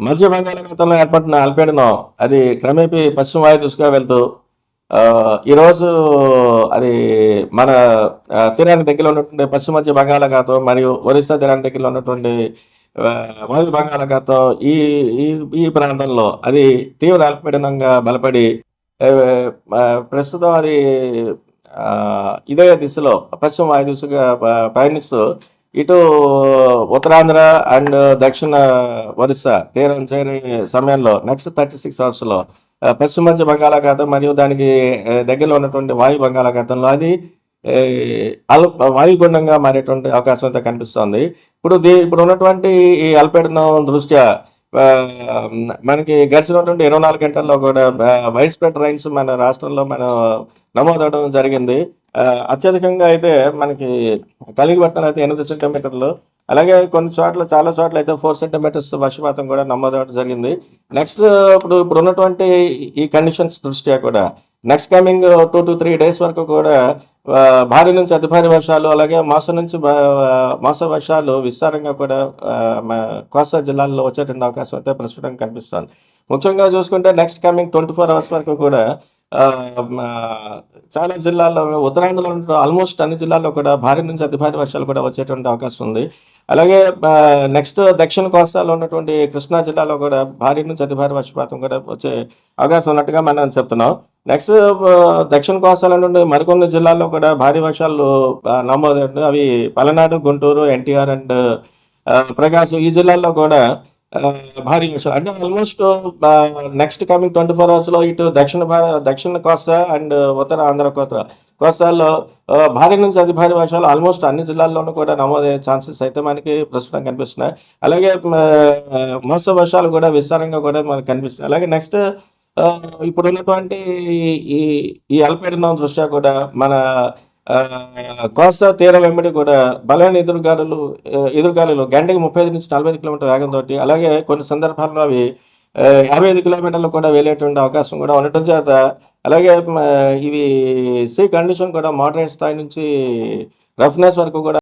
మధ్య బంగాళాఖాతంలో ఏర్పడిన అల్పీడనం అది క్రమేపీ పశ్చిమ వాయు దిశగా వెళ్తూ ఈరోజు అది మన తీరానికి దగ్గరలో ఉన్నటువంటి పశ్చిమ మధ్య బంగాళాఖాతం మరియు ఒరిస్సా తీరానికి దగ్గరలో ఉన్నటువంటి ఆ, వాయు బంగాళాఖాతం ఈ ఈ ఈ ప్రాంతంలో అది తీవ్ర అల్పీడనంగా బలపడి ప్రస్తుతం అది ఇదే దిశలో పశ్చిమ వాయు దిశగా పయనిస్తూ ఇటు ఉత్తరాంధ్ర అండ్ దక్షిణ ఒరిస్సా తీరం చేరే సమయంలో నెక్స్ట్ థర్టీ సిక్స్ అవర్స్లో పశ్చిమ మధ్య బంగాళాఖాతం మరియు దానికి దగ్గరలో ఉన్నటువంటి వాయు బంగాళాఖాతంలో అది అల్ వాయుగుండంగా మారేటువంటి అవకాశం అయితే కనిపిస్తోంది. ఇప్పుడు దీ ఇప్పుడు ఉన్నటువంటి ఈ అల్పీడనం దృష్ట్యా మనకి గడిచినటువంటి ఇరవై నాలుగు గంటల్లో కూడా వైడ్ స్ప్రెడ్ రైన్స్ మన రాష్ట్రంలో మన నమోదవడం జరిగింది. అత్యధికంగా అయితే మనకి కలిగిపట్నం అయితే ఎనిమిది సెంటీమీటర్లు. అలాగే కొన్ని చోట్ల చాలా చోట్ల అయితే ఫోర్ సెంటీమీటర్స్ వర్షపాతం కూడా నమోదవడం జరిగింది. నెక్స్ట్ ఇప్పుడు ఇప్పుడు ఉన్నటువంటి ఈ కండిషన్స్ దృష్ట్యా కూడా next coming two to three days వరకు కూడా భారీ నుంచి అతి భారీ వర్షాలు అలాగే మాసం నుంచి మాస వర్షాలు విస్తారంగా కూడా కోస్తా జిల్లాల్లో వచ్చేటువంటి అవకాశం అయితే ప్రస్తుతం కనిపిస్తుంది. ముఖ్యంగా చూసుకుంటే next coming twenty four hours వరకు కూడా చాలా జిల్లాల్లో ఉత్తరాంధ్రలో ఆల్మోస్ట్ అన్ని జిల్లాల్లో కూడా భారీ నుంచి అతి భారీ వర్షాలు కూడా వచ్చేటువంటి అవకాశం ఉంది. అలాగే నెక్స్ట్ దక్షిణ కోస్తాలో ఉన్నటువంటి కృష్ణా జిల్లాలో కూడా భారీ నుంచి అతి భారీ వర్షపాతం కూడా వచ్చే అవకాశం ఉన్నట్టుగా మనం చెప్తున్నాం. నెక్స్ట్ దక్షిణ కోస్తాలో నుండి మరికొన్ని జిల్లాల్లో కూడా భారీ వర్షాలు ఆ, అవి పలనాడు గుంటూరు ఎన్టీఆర్ అండ్ ప్రకాశం. ఈ జిల్లాల్లో కూడా భారీ వర్షాలు అంటే almost next coming twenty four అవర్స్లో ఇటు దక్షిణ భారత దక్షిణ కోస్తా అండ్ ఉత్తర ఆంధ్ర కోస్తా. కోస్తాల్లో భారీ నుంచి అతి భారీ వర్షాలు ఆల్మోస్ట్ అన్ని జిల్లాల్లోనూ కూడా నమోదయ్యే ఛాన్సెస్ అయితే మనకి ప్రస్తుతం కనిపిస్తున్నాయి. అలాగే మోస్తరు వర్షాలు కూడా విస్తారంగా కూడా మనకు కనిపిస్తున్నాయి. అలాగే నెక్స్ట్ ఇప్పుడు ఉన్నటువంటి ఈ ఈ అల్పీడనం దృష్ట్యా కూడా మన కోస్తా తీరం వెంబడి కూడా బలమైన ఎదురుగాలులు ఆ, ఎదురుగాలులు గంటకి ముప్పై ఐదు నుంచి నలభై ఐదు కిలోమీటర్ వేగంతో అలాగే కొన్ని సందర్భాల్లో అవి యాభై ఐదు కిలోమీటర్లు కూడా వెళ్ళేటువంటి అవకాశం కూడా ఉండటం చేత అలాగే ఇవి సీ కండిషన్ కూడా మోడరేట్ స్థాయి నుంచి రఫ్నెస్ వరకు కూడా